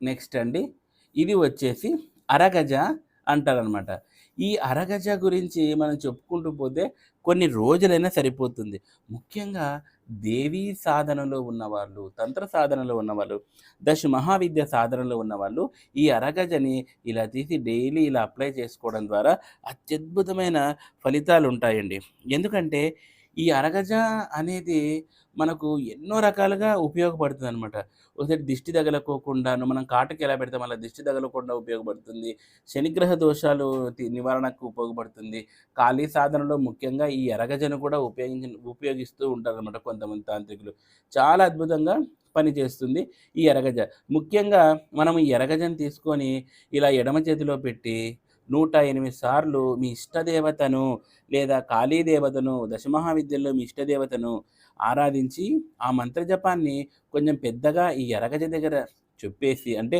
Next అండి. ఇది వచ్చేసి అరగజ అంటారనమాట ఈ అరగజ గురించి మనం చెప్పుకుంటూ పోతే కొన్ని రోజులైనా సరిపోతుంది. ముఖ్యంగా దేవీ సాధనలో ఉన్నవాళ్ళు తంత్ర సాధనలో ఉన్నవాళ్ళు దశ మహావిద్య సాధనలో ఉన్నవాళ్ళు ఈ అరగజని ఇలా తీసి డైలీ ఇలా అప్లై చేసుకోవడం ద్వారా అత్యద్భుతమైన ఫలితాలు ఉంటాయండి. ఎందుకంటే ఈ అరగజ అనేది మనకు ఎన్నో రకాలుగా ఉపయోగపడుతుంది అనమాట ఒకసారి దిష్టి తగలకోకుండాను మనం కాటుకి ఎలా పెడతాం? అలా దిష్టి తగలకుండా ఉపయోగపడుతుంది. శనిగ్రహ దోషాలు తి- నివారణకు ఉపయోగపడుతుంది. ఖాళీ సాధనలో ముఖ్యంగా ఈ ఎరగజను కూడా ఉపయోగించి ఉపయోగిస్తూ ఉంటారు అనమాట కొంతమంది తాంత్రికులు. చాలా అద్భుతంగా పనిచేస్తుంది ఈ ఎరగజ ముఖ్యంగా మనం ఈ ఎరగజను తీసుకొని ఇలా ఎడమ చేతిలో పెట్టి నూట ఎనిమిది సార్లు మీ ఇష్టదేవతను లేదా కాళీ దేవతను దశమహావిద్యల్లో మీ ఇష్టదేవతను ఆరాధించి ఆ మంత్రజపాన్ని కొంచెం పెద్దగా ఈ ఎరగజ దగ్గర చెప్పేసి అంటే